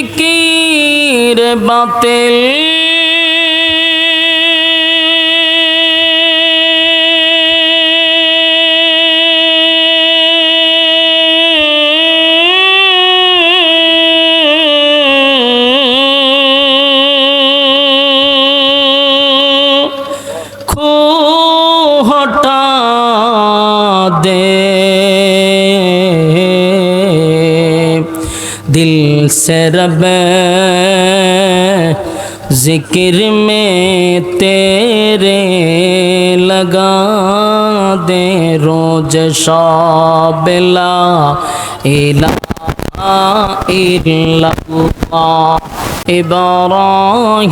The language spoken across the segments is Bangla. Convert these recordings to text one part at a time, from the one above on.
জিকির বাতিল। से रब जिक्र में तेरे लगा दे रोज शाबिला इलाहा इल्लल्लाह إبراهيم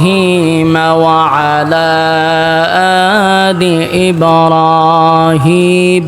وعلى آل إبراهيم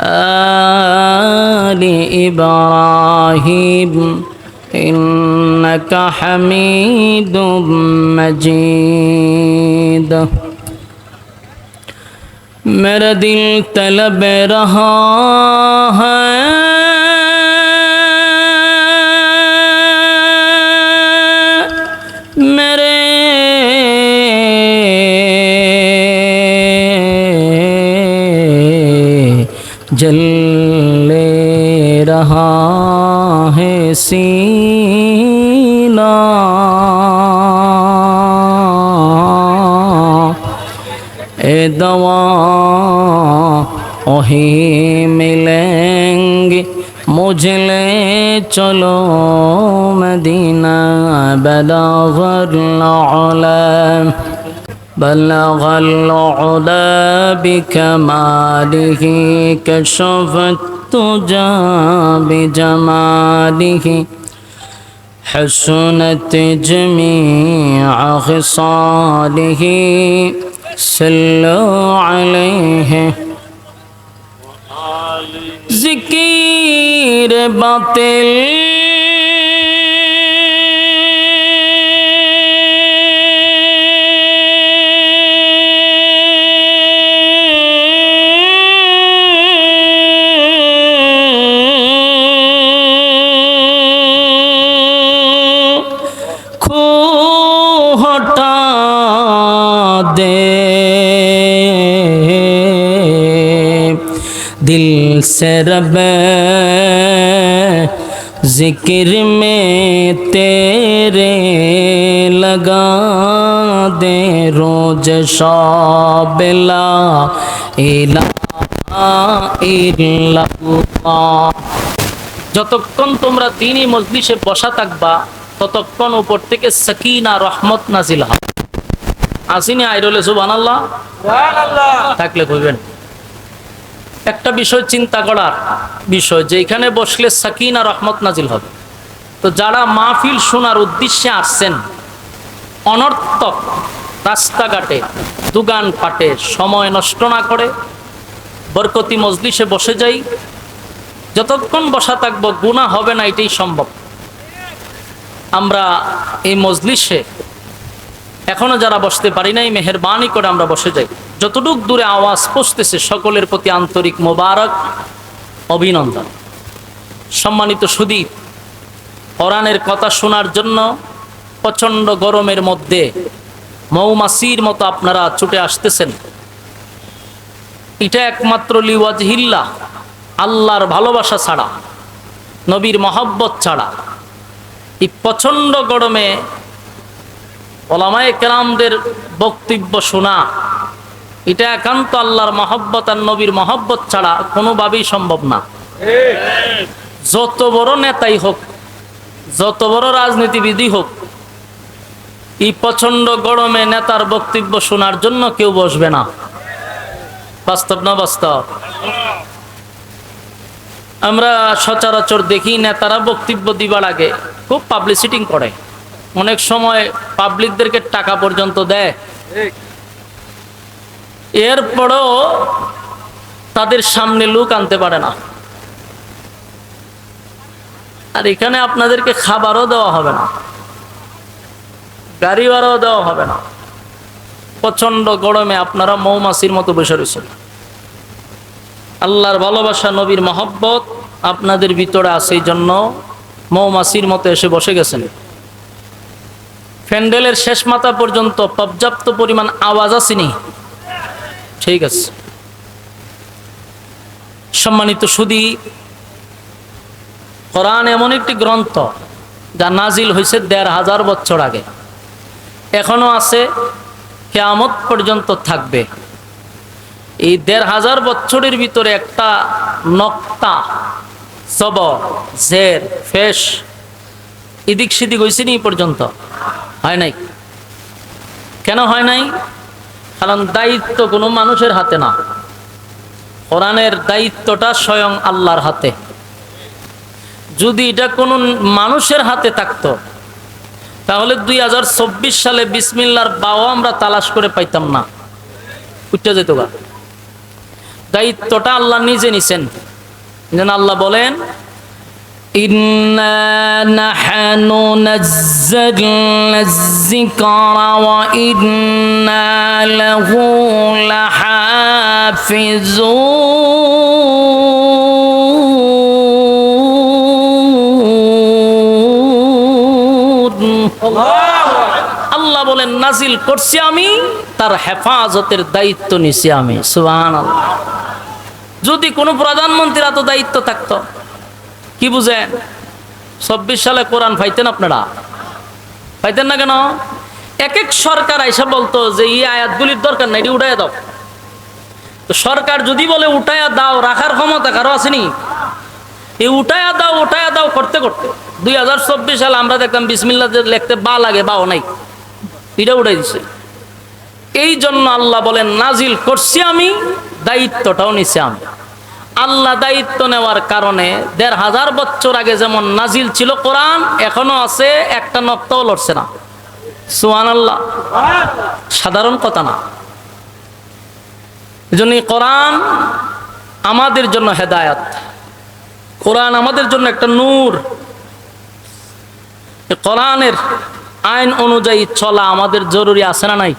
آل إبراهيم إنك حميد مجيد میرا دل طلب رہا ہے जल रहा है सीना। ए दवा वही मिलेंगे मुझे ले चलो मदीना बलगल بلغ العلا بكماله كشف التجى بجماله حسنت جميع خصاله صلوا عليه. ذكر باطل दिल से रब जिक्र में तेरे लगा दे रोज शाबिला इलाहा इल्लल्लाह যতক্ষণ তোমরা দিনই মজলিসে বসা থাকবা ততক্ষণ উপর থেকে সকিনা রহমত নাজিল হবে আসিনি আইরলে সুবান আল্লাহ থাকলে কইবেন একটা বিষয় চিন্তা করার বিষয় যে এখানে বসলে সাকিনা রহমত নাজিল হবে। তো যারা মাহফিল শোনার উদ্দেশ্যে আসছেন, অনর্থক রাস্তাঘাটে দোকান পাটে সময় নষ্ট না করে বরকতি মজলিসে বসে যাই, যতক্ষণ বসা থাকব গুণা হবে না, এটাই সম্ভব। আমরা এই মজলিসে এখনও যারা বসতে পারি নাই, মেহরবানি করে আমরা বসে যাই। যতটুক দূরে আওয়াজ পৌঁছতেছে, সকলের প্রতি আন্তরিক মোবারক, অভিনন্দন। সম্মানিত সুদী কোরআনের কথা শোনার জন্য প্রচণ্ড গরমের মধ্যে মৌমাসির মতো আপনারা ছুটে আসতেছেন। এটা একমাত্র লিওয়াজ হিল্লা, আল্লাহর ভালোবাসা ছাড়া, নবীর মহব্বত ছাড়া। এই প্রচণ্ড গরমে ওলামায় কেরামদের বক্তব্য শোনা এটা একান্ত আল্লাহর মহব্বত আর নবীর মহব্বত ছাড়া কোনোভাবেই সম্ভব না। যত বড় নেতাই হোক, যত বড় রাজনীতিবিদই হোক, এই প্রচণ্ড গরমে নেতার বক্তব্য শোনার জন্য কেউ বসবে না। বাস্তব না বাস্তব? আমরা সচরাচর দেখি নেতারা বক্তব্য দিবার আগে খুব পাবলিসিটিং করে। অনেক সময় পাবলিকদেরকে টাকা পর্যন্ত দেয়। এরপরেও তাদের সামনে লোক আনতে পারে না। আর এখানে আপনাদেরকে খাবারও দেওয়া হবে না। গাড়ি ভাড়াও দেওয়া হবে না। প্রচণ্ড গরমে আপনারা মৌমাছির মতো বসে রয়েছেন। আল্লাহর ভালোবাসা, নবীর মহব্বত আপনাদের ভিতরে আছে, এই জন্য মৌমাছির মতো এসে বসে গেছেন। ফ্যান্ডেলের শেষ মাথা পর্যন্ত পর্যাপ্ত পরিমাণ আওয়াজ আসেনি। ঠিক আছে। সম্মানিত সুদী কোরআন এমন একটি গ্রন্থ যা নাজিল হয়েছে দেড় হাজার বছর আগে। এখনও আছে, কেয়ামত পর্যন্ত থাকবে। এই দেড় হাজার বছরের ভিতরে একটা নক্তা সব জের ফেস এদিক সেদিক হয়েছে নি পর্যন্ত? হয় নাই? কেন হয় নাই? কারণ দায়িত্ব কোনো মানুষের হাতে না। কোরআনের দায়িত্বটা স্বয়ং আল্লাহর হাতে। যদি এটা কোনো মানুষের হাতে থাকতো, তাহলে দুই হাজার চব্বিশ সালে বিসমিল্লার বাও আমরা তালাশ করে পাইতাম না। উঠতে যেত দায়িত্বটা আল্লাহ নিজে নিছেন। যেন আল্লাহ বলেন إنا نحن نزلنا الذكر وإنا له لحافظون আল্লাহ বলেন নাজিল করছি আমি তার হেফাজতের দায়িত্ব নিছি আমি সুহান যদি কোনো প্রধানমন্ত্রীর এত দায়িত্ব থাকতো কি বুঝেন? চব্বিশ সালে কোরআন পাইতেন আপনারা? পাইতেন না কেন? এক এক সরকার আইসা বলতো যে, এই আয়াতগুলির দরকার নাই, এটি দাও। তো সরকার যদি বলে, উঠাইয়া দাও, রাখার ক্ষমতা কারও আসেনি? এই উঠাইয়া দাও উঠাইয়া দাও করতে করতে। দুই হাজার চব্বিশ সালে আমরা দেখতাম বিসমিল্লা লিখতে বা লাগে, বাও নাই। এটা উঠাই দিছে। এই জন্য আল্লাহ বলেন নাজিল করছি আমি, দায়িত্বটাও নিছি আমি। আল্লাহ দায়িত্ব নেওয়ার কারণে দেড় হাজার বছর আগে যেমন নাজিল ছিল কোরআন, এখনও আছে, একটা নক্তাও লড়ছে না। সুহান আল্লাহ সাধারণ কথা না। এজন্য এই কোরআন আমাদের জন্য হেদায়াত। কোরআন আমাদের জন্য একটা নূর। কোরআনের আইন অনুযায়ী চলা আমাদের জরুরি আছে না নাই?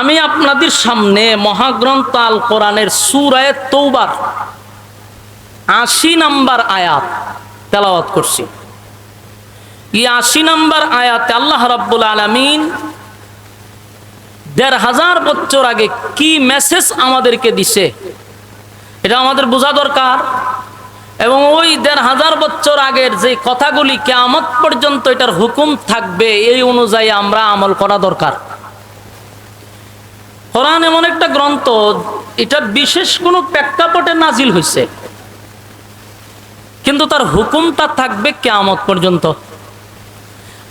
আমি আপনাদের সামনে মহাগ্রন্থ আল কোরআনের সুরায় তৌবার আশি নাম্বার আয়াত তেলাওয়াত করছি। এই আশি নাম্বার আয়াতে আল্লাহ রাব্বুল আলমিন দেড় হাজার বছর আগে কি মেসেজ আমাদেরকে দিছে, এটা আমাদের বোঝা দরকার। এবং ওই দেড় হাজার বছর আগের যে কথাগুলি কেয়ামত পর্যন্ত এটার হুকুম থাকবে, এই অনুযায়ী আমরা আমল করা দরকার। কোরআন এমন একটা গ্রন্থ এটা বিশেষ কোনো প্রেক্ষাপটে নাজিল হয়েছে কিন্তু তার হুকুমটা থাকবে কেয়ামত পর্যন্ত।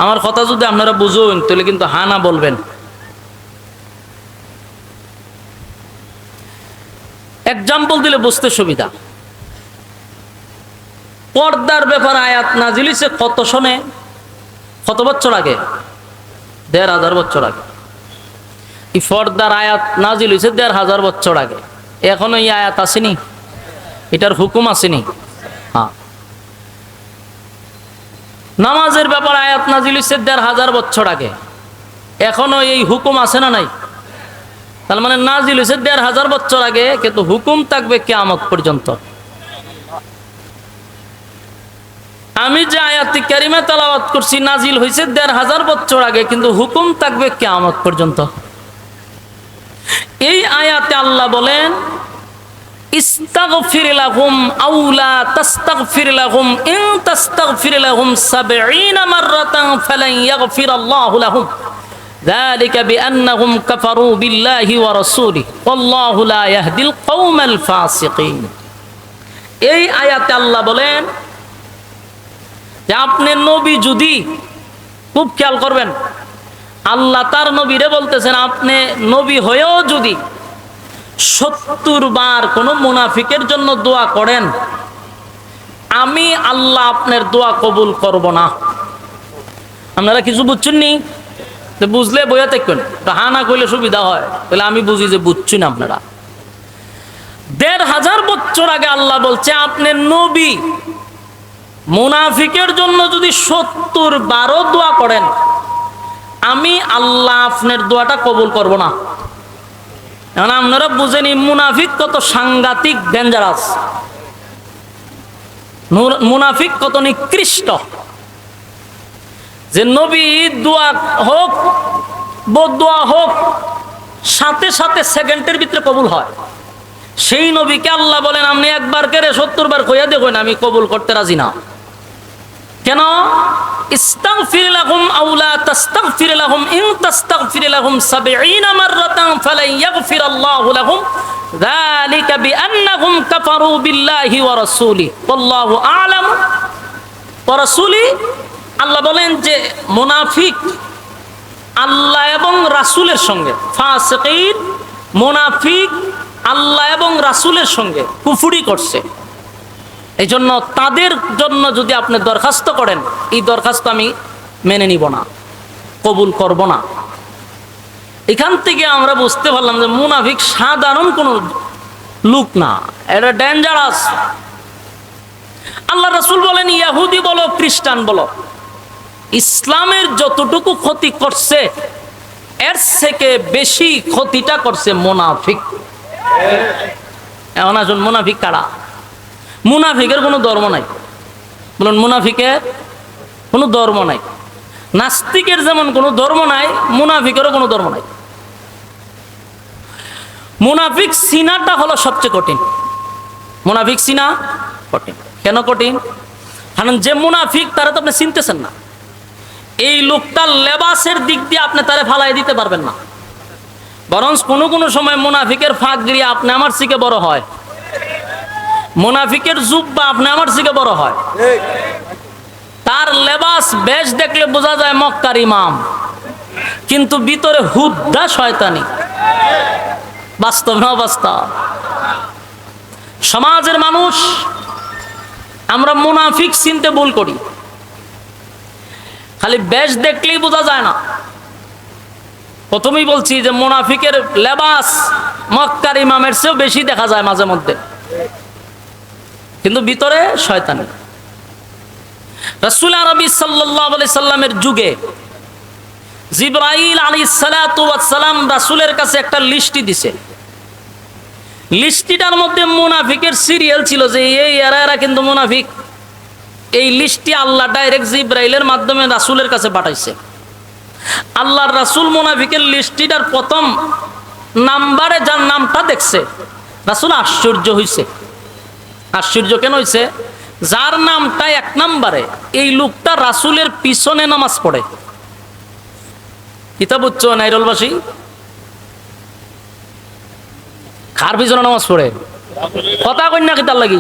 আমার কথা যদি আপনারা বুঝুন, তাহলে কিন্তু হানা বলবেন। এক্সাম্পল দিলে বুঝতে সুবিধা। পর্দার ব্যাপারে আয়াত নাজিলিছে কত শোনে কত বছর আগে? দেড় হাজার বছর আগে। এই পর্দার আয়াত নাজিল হয়েছে দেড় হাজার বছর আগে। এখনও এই আয়াত আসেনি? এটার হুকুম আসেনি? হ্যাঁ। নামাজের ব্যাপার আয়াত নাজিল হয়েছে দেড় হাজার বছর আগে। এখনও এই হুকুম আছে না নাই? তার মানে নাজিল হয়েছে দেড় হাজার বছর আগে, কিন্তু হুকুম থাকবে কেয়ামত পর্যন্ত। আমি যে আয়াতি কারিমা তালাওয়াত করছি, নাজিল হয়েছে দেড় হাজার বছর আগে, কিন্তু হুকুম থাকবে কেয়ামত পর্যন্ত। এই আয়াতে আল্লাহ বলেন ইস্তাগফির লাহুম আও লা তাস্তাগফির লাহুম ইন তাস্তাগফির লাহুম 70 মাররাতান ফালান ইয়াগফির আল্লাহু লাহুম ذلك بأنهم كفروا بالله ورسوله والله لا يهدي القوم الفاسقين এই আয়াতে আল্লাহ বলেন যে আপনি নবী যদি খুব খেয়াল করবেন আল্লাহ তার নবীরে বলতেছেন, আপনি নবী হয়েও যদি সত্তর বার কোনো মুনাফিকের জন্য দোয়া করেন, আমি আল্লাহ আপনার দোয়া কবুল করব না। আপনারা কিছু বুঝছেন নি বুঝলে বইয়া থাকবেন হা না করলে সুবিধা হয়। তাহলে আমি বুঝি যে বুঝছি না আপনারা। দেড় হাজার বছর আগে আল্লাহ বলছে, আপনি নবী, মুনাফিকের জন্য যদি সত্তর বারো দোয়া করেন আমি আল্লাহ আপনার দোয়াটা কবুল করব না। আপনারা বুঝেনি মুনাফিক কত সাংঘাতিক ডেঞ্জারাস মুনাফিক কত নিকৃষ্ট। যে নবী দোয়া হোক বদুয়া হোক, সাথে সাথে সেকেন্ডের ভিতরে কবুল হয়। সেই নবীকে আল্লাহ বলেন, আপনি একবার কেড়ে সত্তর বার কইয়া দেখুন, আমি কবুল করতে রাজি না। কেন? ইস্তাগফির লাহুম আও লা তাস্তাগফির লাহুম ইন তাস্তাগফির লাহুম 70 মাররাতান ফালান ইয়াগফির আল্লাহু বলেন যে মুনাফিক আল্লাহ এবং রাসূলের সঙ্গে, ফাসিকিন, মুনাফিক আল্লাহ এবং রাসূলের সঙ্গে কুফরি করছে। এই জন্য তাদের জন্য যদি আপনি দরখাস্ত করেন, এই দরখাস্ত আমি মেনে নিব না, কবুল করব না। এখান থেকে আমরা বুঝতে পারলাম যে মুনাফিক সাধারণ কোনো লুক না, এটা ডেঞ্জারাস আল্লাহ রসুল বলেন, ইয়াহুদি বলো, খ্রিস্টান বলো, ইসলামের যতটুকু ক্ষতি করছে, এর থেকে বেশি ক্ষতিটা করছে মোনাফিক। এখন আসুন, মুনাফিক কারা? মুনাফিকের কোনো ধর্ম নাই। বলুন, মুনাফিকের কোনো ধর্ম নাই। নাস্তিকের যেমন কোনো ধর্ম নাই, মুনাফিকেরও কোনো ধর্ম নাই। মুনাফিক সিনাটা হলো সবচেয়ে কঠিন। মুনাফিক সিনা কঠিন। কেন কঠিন? কারণ যে মুনাফিক, তারা তো আপনি চিনতেছেন না। এই লোকটার লেবাসের দিক দিয়ে আপনি তারে ফালাই দিতে পারবেন না। বরং কোনো কোনো সময় মুনাফিকের ফাঁক দিয়ে আপনি আমার সিকে বড় হয়। মুনাফিকের জুব্বা আপনি আমার থেকে বড় হয়। তার লেবাস বেশ দেখলে বোঝা যায় মক্কার ইমাম। কিন্তু ভিতরে হুদ্দা শয়তানি। বাস্তব না বাস্তব সমাজের মানুষ আমরা মুনাফিক চিনতে ভুল করি। খালি বেশ দেখলেই বোঝা যায় না। প্রথমেই বলছি যে মুনাফিকের লেবাস মক্কার ইমামের চেয়েও বেশি দেখা যায় মাঝে মধ্যে। কিন্তু ভিতরে শয়তানি। রসুল আরবি সাল্লাহ সাল্লামের যুগে জিব্রাইল আলী সালাম রাসুলের কাছে একটা লিস্টি দিছে। লিস্টিটার মধ্যে মুনাফিকের সিরিয়াল ছিল যে এই এরা এরা কিন্তু মুনাফিক। এই লিস্টটি আল্লাহ ডাইরেক্ট জিব্রাইলের মাধ্যমে রাসুলের কাছে পাঠাইছে। আল্লাহর রাসুল মুনাফিকের লিস্টিটার প্রথম নাম্বারে যার নামটা দেখছে, রাসুল আশ্চর্য হয়েছে আশ্চর্য কেন হয়েছে যার নামটা এক নাম্বারে, এই লোকটা রাসুলের পিছনে নামাজ পড়ে। কিতাব উচ্চ নাইরলবাসী? কার পিছনে নামাজ পড়ে? কথা কন্যা কিতার লাগি।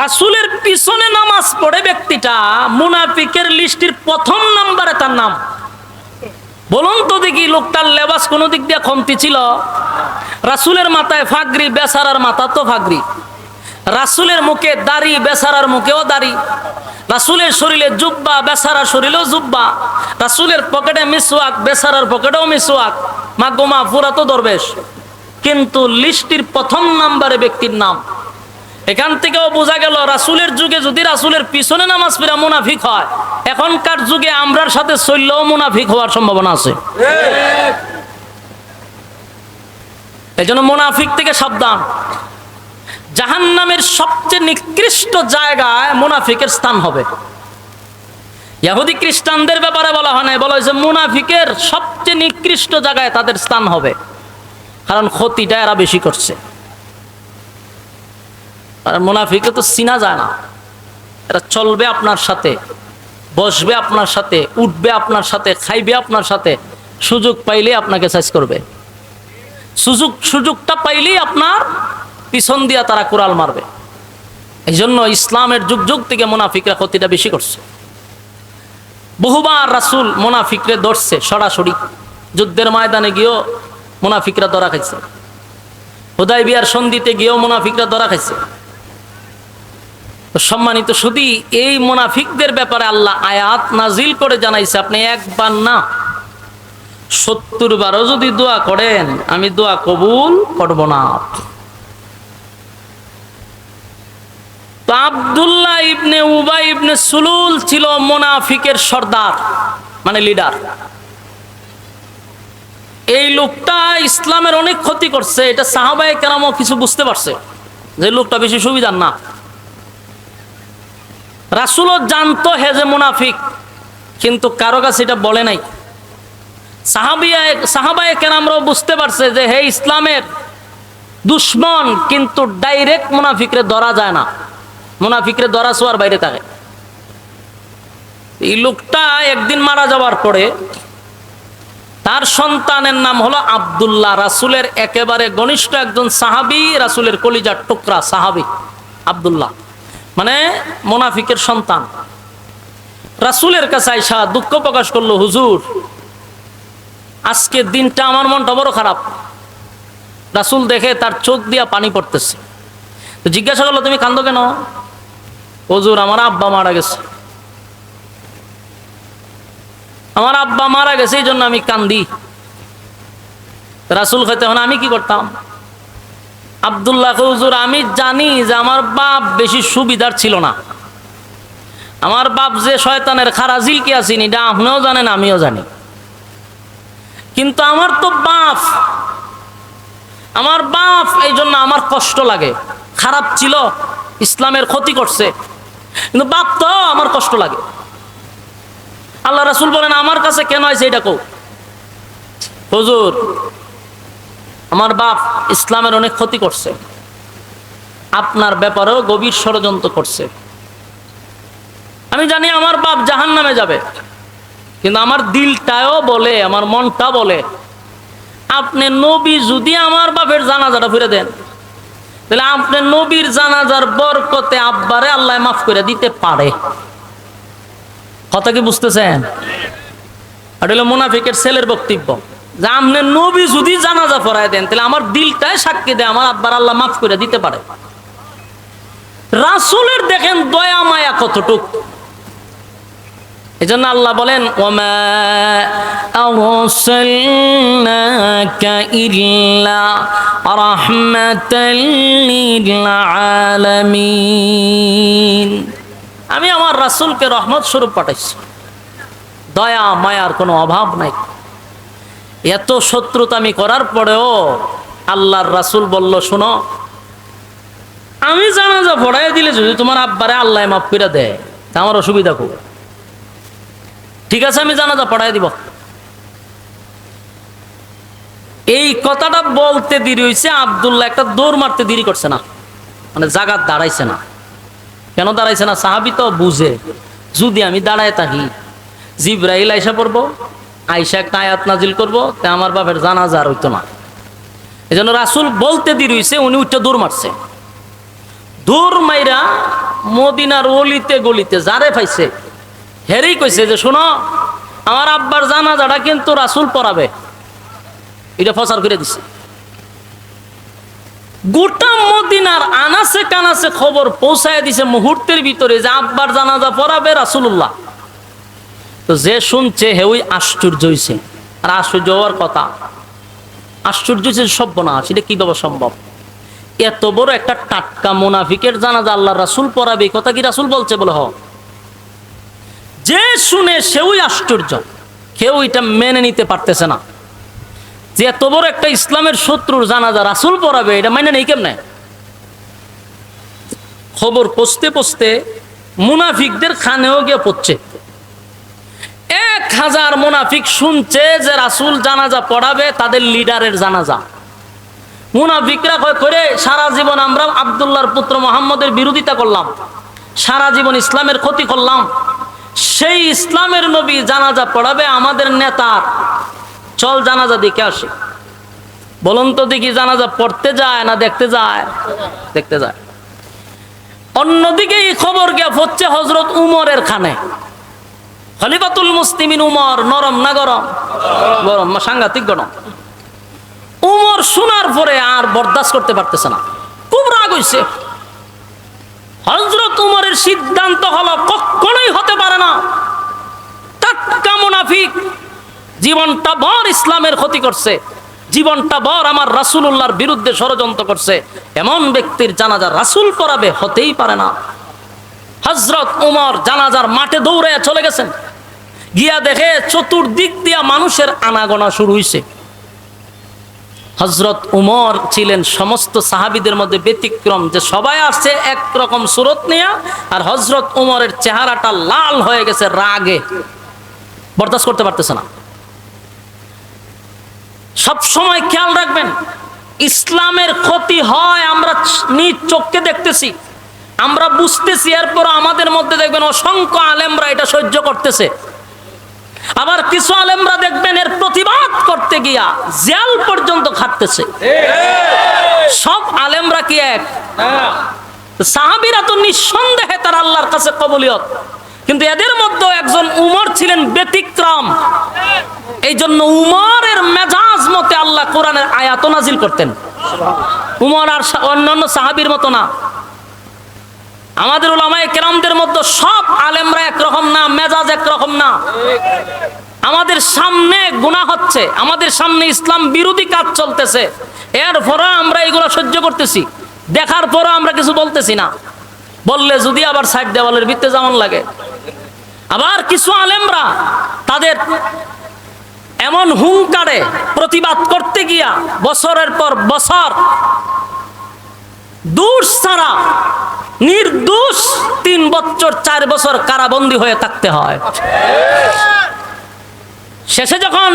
রাসুলের পিছনে নামাজ পড়ে ব্যক্তিটা মুনাফিকের লিস্টির প্রথম নাম্বারে তার নাম। বলুন তো দেখি, লোকটার লেবাস কোনো দিক দিয়ে কমতি ছিল? রাসুলের মাথায় ফাগরি বেসারার মাথা তো ফাগরি। রাসুলের মুখে দাড়ি বেসারার মুখেও দাড়ি। রাসুলের শরীরে জুব্বা বেসারার শরীরেও জুব্বা। রাসুলের পকেটে মিসওয়াক বেসারার পকেটেও মিসওয়াক। মা গোমা পুরা তো দরবেশ। কিন্তু লিস্টির প্রথম নাম্বারে ব্যক্তির নাম। এখান থেকেও বোঝা গেল, রাসুলের যুগে যদি রাসুলের পিছনে নামাজ পড়া মুনাফিক হয়, এখনকার যুগে আমরার সাথে চললেও মুনাফিক হওয়ার সম্ভাবনা আছে। এই জন্য মুনাফিক থেকে সাবধান। জাহান নামের সবচেয়ে নিকৃষ্ট জায়গায় মোনাফিকের স্থান হবে। ইয়াহুদি খ্রিস্টানদের ব্যাপারে বলা হয় না বলা হয়েছে মুনাফিকের সবচেয়ে নিকৃষ্ট জায়গায় তাদের স্থান হবে। কারণ ক্ষতিটা এরা বেশি করছে। আর মুনাফিকে তো চিনা যায় না। এরা চলবে আপনার সাথে, বসবে আপনার সাথে, উঠবে আপনার সাথে, খাইবে আপনার সাথে, সুযোগ পাইলে আপনাকে সাইজ করবে। সুযোগ সুযোগটা পাইলেই আপনার পিছন দিয়া তারা কোরাল মারবে। এই জন্য ইসলামের যুগ যুগ থেকে মুনাফিকরা ক্ষতিটা বেশি করছে। বহুবার রাসুল মুনাফিকরে ধরছে সরাসরি। যুদ্ধের ময়দানে গিয়েও মুনাফিকরা ধরা খাইছে। হুদাই বিয়ার সন্ধিতে গিয়েও মুনাফিকরা ধরা খাইছে। সম্মানিত শুধু এই মুনাফিকদের ব্যাপারে আল্লাহ আয়াত নাজিল করে জানাইছে, আপনি একবার না সত্তর বারও যদি দোয়া করেন, আমি দোয়া কবুল করব না। আবদুল্লাহ ইবনে উবাই ইবনে সুলুল ছিল মোনাফিকের সর্দার মানে লিডার এই লোকটা ইসলামের অনেক ক্ষতি করছে, এটা সাহাবায়ে কেরামও কিছু বুঝতে পারছে যে লোকটা বেশি সুবিধার না। রাসুলও জানতো হেজে মুনাফিক, কিন্তু কারও কাছে এটা বলে নাই। সাহাবিয়া সাহাবায়ে কেরামরাও বুঝতে পারছে যে হে ইসলামের দুশ্মন কিন্তু ডাইরেক্ট মুনাফিকরে ধরা যায় না। মুনাফিকরে ধরা ছোয়ার বাইরে থাকে। এই লোকটা একদিন মারা যাওয়ার পরে তার সন্তানের নাম হলো আব্দুল্লাহ, রাসুলের একেবারে ঘনিষ্ঠ একজন সাহাবি, রাসুলের কলিজার টুকরা সাহাবি আব্দুল্লাহ। মানে মোনাফিকের সন্তান। রাসুলের কাছে আইসা দুঃখ প্রকাশ করল, হুজুর আজকের দিনটা আমার মনটা বড় খারাপ। রাসুল দেখে তার চোখ দিয়া পানি পড়তেছে। তো জিজ্ঞাসা করল, তুমি কান্দো কেন? হুজুর, আমার আব্বা মারা গেছে। আমার আব্বা মারা গেছে, এই জন্য আমি কান্দি। রাসুল খাইতে হন আমি কি করতাম? আবদুল্লাহ হুজুর, আমি জানি যে আমার বাপ বেশি সুবিধার ছিল না। আমার বাপ যে শয়তানের খারাজিল কি আসিনি এটা আপনিও জানেন, আমিও জানি। কিন্তু আমার তো বাপ। আমার বাপ, এই জন্য আমার কষ্ট লাগে। খারাপ ছিল, ইসলামের ক্ষতি করছে। কিন্তু বাপ তো আমার কষ্ট লাগে। আল্লাহ রাসুল বলেন, আমার কাছে কেন আছে এটা কৌ হুজুর, আমার বাপ ইসলামের অনেক ক্ষতি করছে। আপনার ব্যাপারেও গভীর ষড়যন্ত্র করছে। আমি জানি আমার বাপ জাহান নামে যাবে। কিন্তু আমার দিলটাও বলে, আমার মনটা বলে, আপনি নবী যদি আমার বাপের জানাজাটা ফিরে দেন, তাহলে আপনি নবীর জানাজার বরকতে আব্বারে আল্লাহ মাফ করে দিতে পারে। কথা কি বুঝতেছেন? আর হলো মোনাফিকের ছেলের বক্তব্য, যে আপনি নবী যদি জানাজা পড়ায় দেন, তাহলে আমার দিলটাই সাক্ষী দেয়, আমার আব্বার আল্লাহ মাফ করে দিতে পারে। রাসুলের দেখেন দয়া মায়া কতটুক? এই জন্য আল্লাহ বলেন আমি আমার রাসূলকে রহমত স্বরূপ পাঠাইছি। দয়া, মায়ার কোনো অভাব নাই। এত শত্রুতা আমি করার পরেও আল্লাহর রাসূল বলল, শোনো, আমি জানাজা পড়াই দিলে যদি তোমার আব্বারে আল্লাহ মাফ করে দেয়, তা আমার অসুবিধা খুব ঠিক আছে, আমি জানাজা পড়াই দিব। এই কথাটা বলতে দেরি হয়েছে আবদুল্লাহ একটা দৌড় মারতে দেরি করছে না। মানে জাগাত দাঁড়াইছে না। কেন দাঁড়াইছে না? সাহাবি তো বুঝে। যদি আমি দাঁড়ায় থাকি, জিব্রাইল আইসা পড়ব, আইসা একটা আয়াত নাজিল করব, তা আমার বাপের জানাজা হইতো না। এই জন্য রাসুল বলতে দেরি হয়েছে উনি উঠটা দৌড় মারছে। দৌড় মাইরা মদিনার অলিতে গলিতে যারে পাইছে হেরেই কইছে যে, শোনো, আমার আব্বার জানাজাটা কিন্তু রাসুল পড়াবে। এটা প্রচার করে দিছে। গোটা মদিনার আনাসে কানাসে খবর পৌঁছায় দিছে মুহূর্তের ভিতরে যে আব্বার জানাজা পড়াবে রাসুল্লাহ তো যে শুনছে, হেউই আশ্চর্য হইছে। আর আশ্চর্য হওয়ার কথা, আশ্চর্য সভ্য না সেটা কীভাবে সম্ভব? এত বড় একটা টাটকা মুনাফিকের জানাজা আল্লাহ রাসুল পড়াবে কথা কি রাসুল বলছে বলে হ যে শুনে সেওই আশ্চর্য। কেউ এটা মেনে নিতে পারতেছে না। যে এত বড় একটা ইসলামের শত্রুর জানাজা রাসুল পড়াবে, এটা মেনে নেই কেমনে? খবর পচতে পচতে মুনাফিকদের খানেও গিয়ে পড়ছে। এক হাজার মুনাফিক শুনছে যে রাসুল জানাজা পড়াবে, তাদের লিডারের জানাজা। মুনাফিকরা করে সারা জীবন আমরা আবদুল্লাহর পুত্র মোহাম্মদের বিরোধিতা করলাম। সারা জীবন ইসলামের ক্ষতি করলাম। সেই ইসলামের নবী জানাজা পড়াবে আমাদের নেতার চল জানাজা দেখে আসি। বলুন তো দেখি জানাজা পড়তে যায় না দেখতে যায়? দেখতে যায়। অন্যদিকে এই খবর হচ্ছে হজরত উমরের খানে। খলিফাতুল মুসলিমিন উমর, নরম না গরম? গরম সাংঘাতিক গরম। উমর শোনার পরে আর বরদাস্ত করতে পারতেছে না। খুব রাগ হইছে। হজরত উমরের সিদ্ধান্ত হলো কখনোই হতে পারে না। টাটকা মুনাফিক। জীবনটা ভর ইসলামের ক্ষতি করছে। জীবনটা ভর আমার রাসূলুল্লাহর বিরুদ্ধে ষড়যন্ত্র করছে। এমন ব্যক্তির জানাজা রাসূল পড়াবে হতেই পারে না। হজরত উমর জানাজার মাঠে দৌড়ে চলে গেছেন। গিয়া দেখে চতুর্দিক দিয়া মানুষের আনাগোনা শুরু হয়েছে হজরত উমর ছিলেন সমস্ত সাহাবিদের মধ্যে ব্যতিক্রম, যে সবাই আসছে একরকম সুরত নিয়া, আর হজরত উমরের চেহারাটা লাল হয়ে গেছে রাগে। বরদাস্ত করতে পারতেছে না। সব সময় খেয়াল রাখবেন, ইসলামের ক্ষতি হয় আমরা নিজ চোখকে দেখতেছি, আমরা বুঝতেছি এরপর আমাদের মধ্যে দেখবেন অসংখ্য আলেমরা এটা সহ্য করতেছে। আবার কিছু আলেমরা দেখবেন এর প্রতিবাদ করতে গিয়া জেল পর্যন্ত খাটতেছে। সব আলেমরা কি এক? সাহাবিরা তো নিঃসন্দেহে তার আল্লাহর কাছে কবলিয়ত। কিন্তু এদের মধ্যে একজন উমর ছিলেন ব্যতিক্রম। এই জন্য উমরের মেজাজ মতে আল্লাহ কোরআনের আয়াত নাজিল করতেন। উমর আর অন্যান্য সাহাবির মতো না। আমাদের ওলামায়ে কেরামদের মধ্যে সব আলেমরা একরকম না, মেজাজ একরকম না। আমাদের সামনে গুনাহ হচ্ছে, আমাদের সামনে ইসলাম বিরোধী কাজ চলতেছে। এরপরে আমরা এগুলো সহ্য করতেছি। দেখার পরও আমরা কিছু বলতেছি না। বললে যদি আবার সাইড দেওয়ালের ভিত্তে যেমন লাগে। আবার কিছু আলেমরা তাদের এমন হুঙ্কারে প্রতিবাদ করতে গিয়া বছরের পর বছর দোষ ছাড়া নির্দোষ তিন বছর, চার বছর কারাবন্দী হয়ে থাকতে হয়। শেষে যখন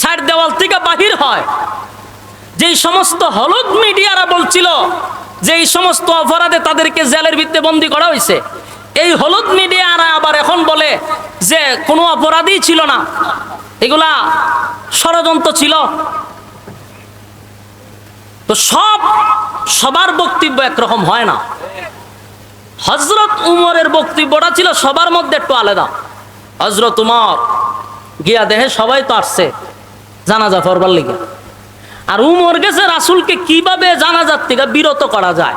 সাইড দেওয়াল থেকে বাহির হয়, যেই সমস্ত হলুদ মিডিয়ারা বলছিল যে এই সমস্ত অপরাধে তাদেরকে জেলের ভিত্তে বন্দি করা হয়েছে, এই হলুদ মিডিয়ারা আবার এখন বলে যে কোনো অপরাধই ছিল না, এগুলা ষড়যন্ত্র ছিল। তো সব সবার বক্তব্য একরকম হয় না। হজরত উমরের বক্তব্যটা ছিল সবার মধ্যে একটু আলাদা। হজরত উমর গিয়া দেহে সবাই তো আসছে জানাজা পড়বার লিগে। আর উমর গেছে রাসুলকে কীভাবে জানাজার থেকে বিরত করা যায়?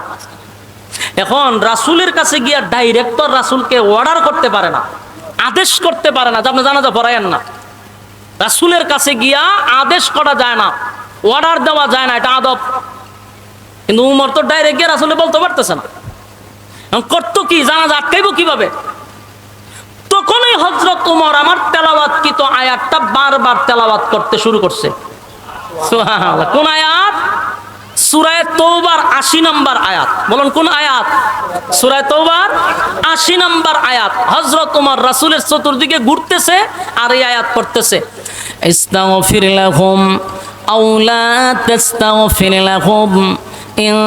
এখন রাসুলের কাছে গিয়া ডাইরেক্টর রাসুলকে অর্ডার করতে পারে না, আদেশ করতে পারে না যে আপনি জানাজা পড়ায়েন না। রাসুলের কাছে গিয়া আদেশ করা যায় না অর্ডার দেওয়া যায় না, এটা আদব। কিন্তু উমর তো ডাইরেক্ট গিয়ে রাসুলে বলতে পারতেছে না। করতো কি? জানাজা আটকাইব কীভাবে? তখনই হজরত উমর আমার তেলাওয়াত কি তো আয়াতটা বারবার তেলাওয়াত করতে শুরু করছে। কোন আয়াত? সুরায় তৌবার আশি নাম্বার আয়াত। বলুন, কোন আয়াত? সুরায় তৌবার আশি নম্বর আয়াত। হজরত উমর রাসুলের চতুর্দিকে ঘুরতেছে আর এই আয়াত করতেছে পড়তেছে। ইস্তাগফির লাহুম আওলা তাস্তাগফির লাহুম। ইন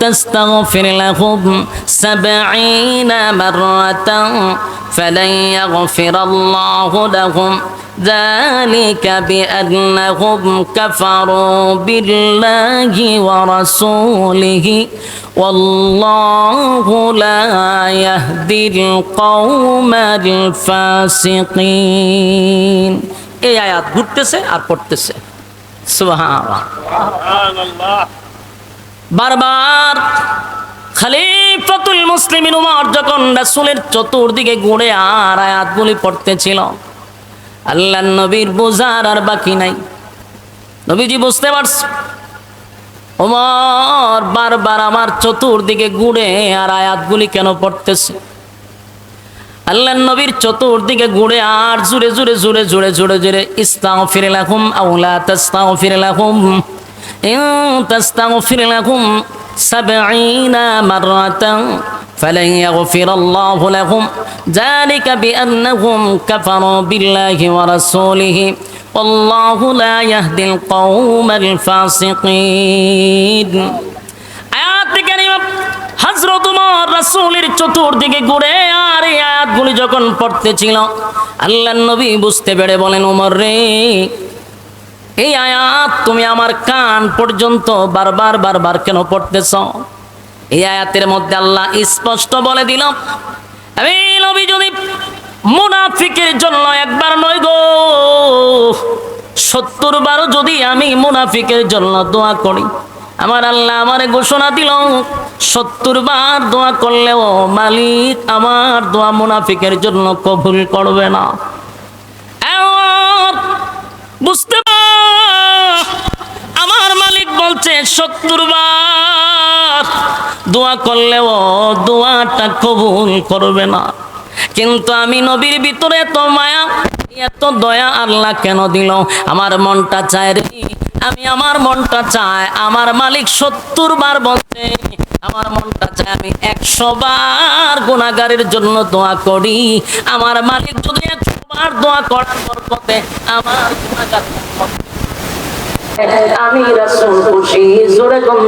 তাস্তাগফির হোম سبعين مرة فلن يغفر الله لهم ذلك بأنهم كفروا بالله ورسوله والله لا يهدي القوم الفاسقين এই আয়াত ঘুরতেছে আর পড়তেছে সুবহানাল্লাহ বারবার খালিফাতুল মুসলিমিন উমার যখন রাসুলের চতুর্দিকে ঘুরে আর আয়াতগুলি পড়তেছিল আল্লাহ নবীর বোঝার আর বাকি নাই। নবীজি বুঝতে পারছ ওমর বারবার আমার চতুর্দিকে ঘুরে আর আয়াতগুলি কেন পড়তেছে? আল্লাহ নবীর চতুর্দিকে ঘুরে আর জুড়ে জুড়ে জুড়ে জুড়ে জুড়ে জুড়ে ইস্তাও ফিরে লাখুম আউলা তাস্তাও ফিরে লাখুম তাস্তাও ফিরে লাখুম سبعين مرة فلن يغفر الله لهم ذلك بأنهم كفروا بالله ورسوله والله لا يهدي القوم الفاسقين আয়াত কারিমা হযরত উমর রাসূলের চতুর্দিকে ঘুরে আর এই আয়াতগুলি যখন পড়তেছিল আল্লাহর নবী বুঝতে পেরে বলেন উমর রে এই আয়াত তুমি আমার কান পর্যন্ত বারবার বারবার কেন পড়তেছ? এই আয়াতের মধ্যে আল্লাহ স্পষ্ট বলে দিল নবী যদি মুনাফিকের জন্য একবার নয় গো, সত্তর বারও যদি আমি মুনাফিকের জন্য দোয়া করি। আমার আল্লাহ আমার ঘোষণা দিল, সত্তর বার দোয়া করলেও মালিক আমার দোয়া মুনাফিকের জন্য কবুল করবে না। বুঝতে পার আমার বলছে সত্তর বার। দোয়া করলেও দোয়াটা কবুল করবে না। কিন্তু আমি নবীর ভিতরে এত মায়া, এত দয়া আল্লাহ কেন দিল? আমার মনটা চায় রে। আমি আমার মনটা চায়, আমার মালিক সত্তর বার বলছে, আমার মনটা চায় আমি একশো বার গুণাগারের জন্য দোয়া করি। আমার মালিক যদি একশো বার দোয়া করার বরকতে আমার গুণাগার আমি রাসূল খুশি জোরে গম